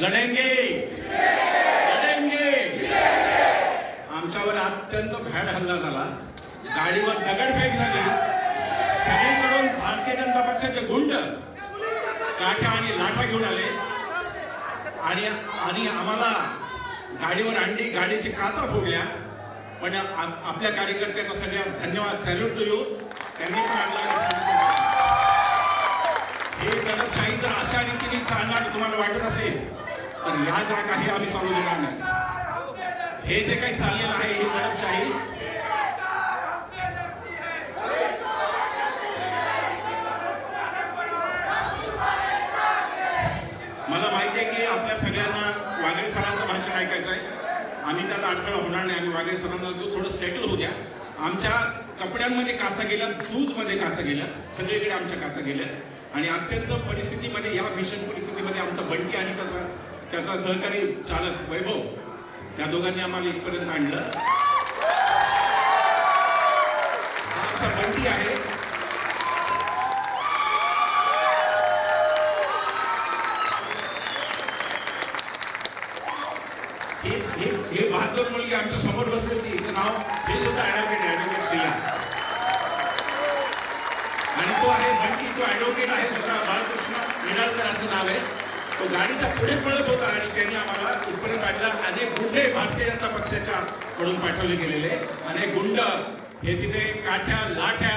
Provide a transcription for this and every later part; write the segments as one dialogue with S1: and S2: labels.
S1: लढेंगे. लढेंगे. आमच्यावर अत्यंत भ्याड हल्ला झाला. गाडीवर दगडफेक झाली. सगळीकडून भारतीय जनता पक्षाचे गुंड काठ्या आणि लाठा घेऊन आले. आणि आणि आम्हाला गाडीवर आणली गाडीची काचा फोडल्या पण आपल्या कार्यकर्त्यांना सगळ्या धन्यवाद. सॅल्यूट टू यू त्यांनी पण आणला हे दडपशाही जर अशा रीतीने चालणार तुम्हाला वाटत असेल तर याद राखा हे आम्ही चालू देणार नाही. हे जे काही चाललेलं आहे ही दडपशाही मला माहिती आहे की आपल्या सगळ्यांना वागळे सरांचं भाषण ऐकायचं आहे आम्ही त्यात अडथळा होणार नाही आम्ही वागळे सरांना थोडं सेटल होऊ द्या. आमच्या कपड्यांमध्ये काचा गेल्या मध्ये काचा गेल्या सगळीकडे आमच्या काचा गेल्या. आणि अत्यंत परिस्थितीमध्ये या भीषण परिस्थितीमध्ये आमचा बंटी आणि त्याचा त्याचा सहकारी चालक वैभव त्या दोघांनी आम्हाला इथपर्यंत आणलं. आमचा बंटी आहे. हे हे हे बहादूर मुलगी आमच्यासमोर बसली होती. हिचं नाव जो आहे बंटी जो ॲडव्होकेट आहे स्वतः बाळकृष्ण निडाळकर असं नाव आहे. तो गाडीचा पुढे पळत होता आणि त्यांनी आम्हाला इथपर्यंत काढला. अनेक गुंडे भारतीय जनता पक्षाच्या कडून पाठवले गेलेले. अनेक गुंड हे तिथे काठ्या लाठ्या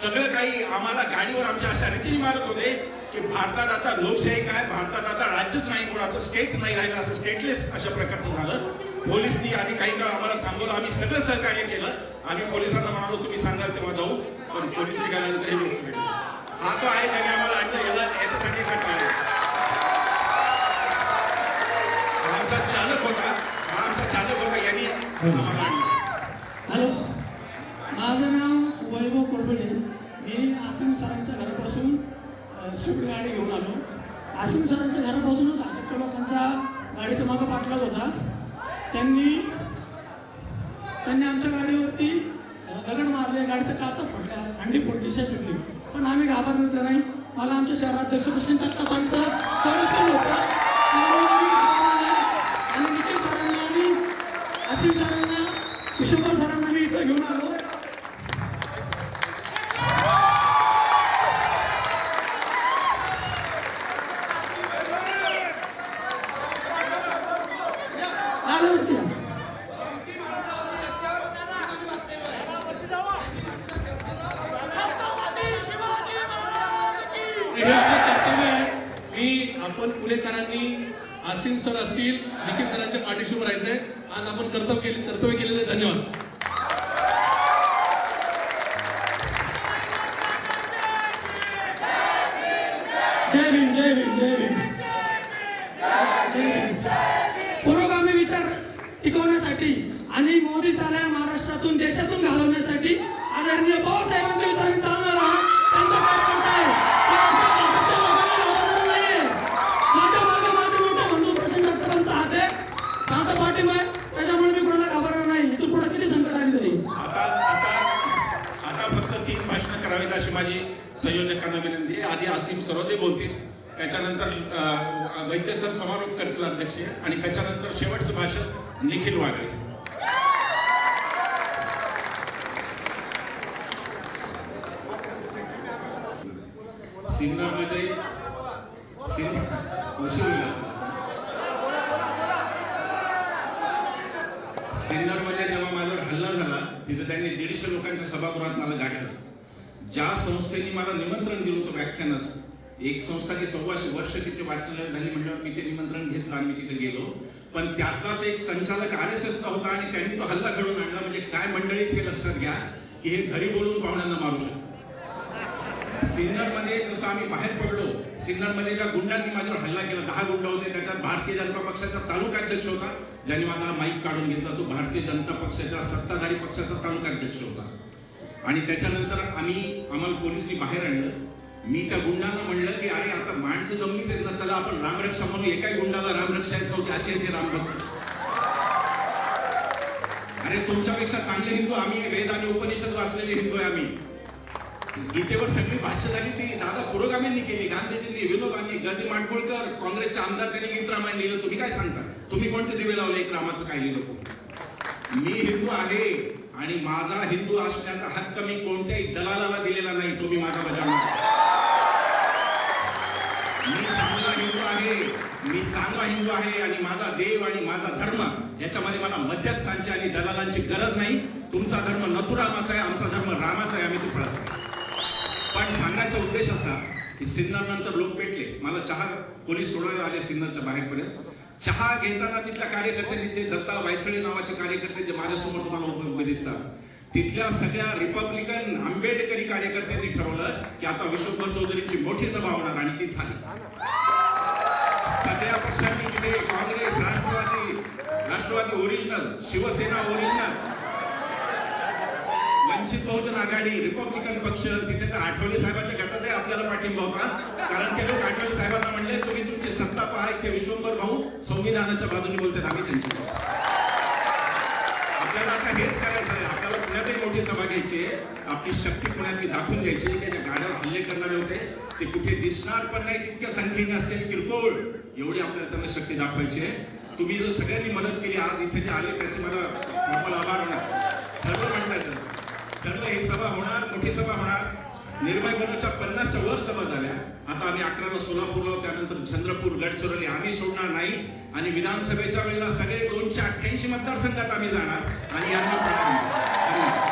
S1: सगळं काही आम्हाला गाडीवर आमच्या अशा रीतीने मारत होते की भारतात आता लोकशाही काय? भारतात आता राज्यच नाही कोणाचं स्टेट नाही राहिलं असं स्टेटलेस अशा प्रकारचं झालं. पोलिसनी आधी काही काळ आम्हाला थांबवलं. आम्ही सगळं सहकार्य केलं. आम्ही पोलिसांना म्हणालो तुम्ही सांगाल तेव्हा जाऊ. पण पोलीस निघाल्यानंतर हे हा तो आहे त्याने आम्हाला आणलं याला याच्यासाठी कंटाळा आमचा चालक होता. हा आमचा चालक होता यांनी आम्हाला आणलं.
S2: हॅलो. माझं नाव वैभव कोडबडे मी आसिम सरांच्या घरापासून अ, स्विफ्ट गाडी घेऊन आलो. आसिम सरांच्या घरापासूनच भाजपच्या लोकांच्या गाडीच्या मागं पाठलाग होता त्यांनी त्यांनी आमच्या गाडीवरती दगड मारले गाडीच्या काचा फोडल्या अंडी फोडली शे पण आम्ही घाबरलो नाही. मला आमच्या शहराध्यक्ष प्रश्न
S3: हे आपलं कर्तव्य आहे मी आपण पुणेकरांनी आसिम सर असतील निखिल सरांच्या पाठीशी उभं राहायचंय. आज आपण कर्तव्य केले कर्तव्य केलेले धन्यवाद.
S2: जय भीम जय भीम जय भीम. पुरोगामी विचार टिकवण्यासाठी आणि मोदी साऱ्या महाराष्ट्रातून देशातून घालवण्यासाठी आदरणीय बाबासाहेबांच्या विचारांनी चालणार आहात त्यांचा कार्यकर्ता आहे या अशा भाजपच्या लोकांना घाबरणार नाहीये. माझ्या मागे माझे मोठे बंधू प्रसन्न दत्तांचा हात आहे माझा पाठिंबा आहे. त्याच्यामुळे मी कोणाला घाबरणार नाही. इथून पुढे किती संकट आली तरी.
S1: आता आता आता फक्त तीन भाषण करावीत अशी माझी संयोजकांना विनंती आहे. आधी आसिम सरोदे बोलतील. त्याच्यानंतर वैद्य सर समारोप करतील अध्यक्ष. आणि त्याच्यानंतर शेवटचं भाषण निखिल वाघळे सिन्नरमध्ये सिन उशीर होईल. सिन्नरमध्ये जेव्हा माझ्यावर हल्ला झाला तिथे त्यांनी दीडशे लोकांच्या सभागृहात मला गाठलं ज्या संस्थेने मला निमंत्रण दिलं होतं व्याख्यानास एक संस्था की सव्वाशे वर्ष तिचे वाचनालय झाली म्हणल्यावर मी ते निमंत्रण घेतलं आणि मी तिथे गेलो. पण त्यातलाच एक संचालक आर एस एसचा होता आणि त्यांनी तो हल्ला घडवून आणला. म्हणजे काय मंडळीत हे लक्षात घ्या की हे घरी बोलून पाहुण्यांना मारू शकतो सिन्नरमध्ये जसं आम्ही बाहेर पडलो सिन्नरमध्ये ज्या गुंडांनी माझ्यावर हल्ला केला. दहा गुंड होते. त्याच्यात भारतीय जनता पक्षाचा तालुकाध्यक्ष होता. ज्याने माझा माईक काढून घेतला तो भारतीय जनता पक्षाच्या सत्ताधारी पक्षाचा तालुकाध्यक्ष होता. आणि त्याच्यानंतर आम्ही आम्हाला पोलिसनी बाहेर आणलं. मी त्या गुंडांना म्हणलं की अरे आता माणसं जमलीच आहेत ना. चला आपण रामरक्षा म्हणू एकाही गुंडाला रामरक्षा येत नव्हती. असे ते रामरक्षा अरे तुमच्यापेक्षा चांगले हिंदू आम्ही वेद आणि उपनिषद वाचलेले हिंदू आहे आम्ही. गीतेवर सगळी भाष्य झाली ती. दादा पुरोगामींनी केली. गांधीजींनी विनोबांनी गांधी माडगुळकर काँग्रेसच्या आमदार त्यांनी गीत रामायण लिहिलं तुम्ही काय सांगता? तुम्ही कोणते दिवे लावले? एक रामाचं काय लिहिलं मी हिंदू आहे आणि माझा हिंदू असण्याचा हक्क मी कोणत्याही दलालाला दिलेला नाही. तुम्ही माझा बजावणार मी चांगला हिंदू आहे. मी चांगला हिंदू आहे आणि माझा देव आणि माझा धर्म याच्यामध्ये मला मध्यस्थांची आणि दलालांची गरज नाही. तुमचा धर्म नथुरामाचा आहे आमचा धर्म रामाचा आहे. आम्ही तो पळत पण सांगायचा उद्देश असा की सिन्नर नंतर लोक पेटले मला चहा पोलीस सोडायला आले सिन्नरच्या बाहेरपर्यंत. चहा घेताना तिथल्या कार्यकर्त्यांनी ते दत्ता वायचळे नावाचे कार्यकर्ते जे माझ्यासमोर तुम्हाला दिसतात तिथल्या सगळ्या रिपब्लिकन आंबेडकरी कार्यकर्त्यांनी ठरवलं की आता विश्वभर चौधरीची मोठी सभा होणार आणि ती झाली. सगळ्या पक्षांनी तिथे Congress Rashtravadi Rashtravadi original Shiv Sena original Vanchit Bahujan Aghadi Republican पक्ष तिथे तर आठवले साहेबांच्या गटाचाही आपल्याला पाठिंबा होता. कारण ते लोक आठवले साहेबांना म्हणले तुम्ही तुमची सत्ता पहा ते विश्वंभर भाऊ. संविधानाच्या बाजूने बोलतात आम्ही त्यांची. आपल्याला आता हेच करायचं आहे. आपल्याला पुण्यातही मोठी सभा घ्यायची आपली शक्ती पुण्यातली दाखवून घ्यायची त्याच्या गाड्यावर हल्ले करणारे होते ते कुठे दिसणार पण नाही तितक्या संख्येने असतील किरकोळ. एवढी आपल्याला त्यांना शक्ती दाखवायची आहे. तुम्ही जो सगळ्यांनी मदत केली आज इथे जे आले त्याचे मला प्रबल आभार होणार ठरलं म्हणता येतं ठरलं ही सभा होणार मोठी सभा होणार निर्भय बनूच्या पन्नासच्या वर सभा झाल्या. आता आम्ही अकराला सोलापूरला त्यानंतर चंद्रपूर गडचिरोली आम्ही सोडणार नाही. आणि विधानसभेच्या वेळेला सगळे दोनशे अठ्ठ्याऐंशी मतदारसंघात आम्ही जाणार. आणि यांना प्रणाम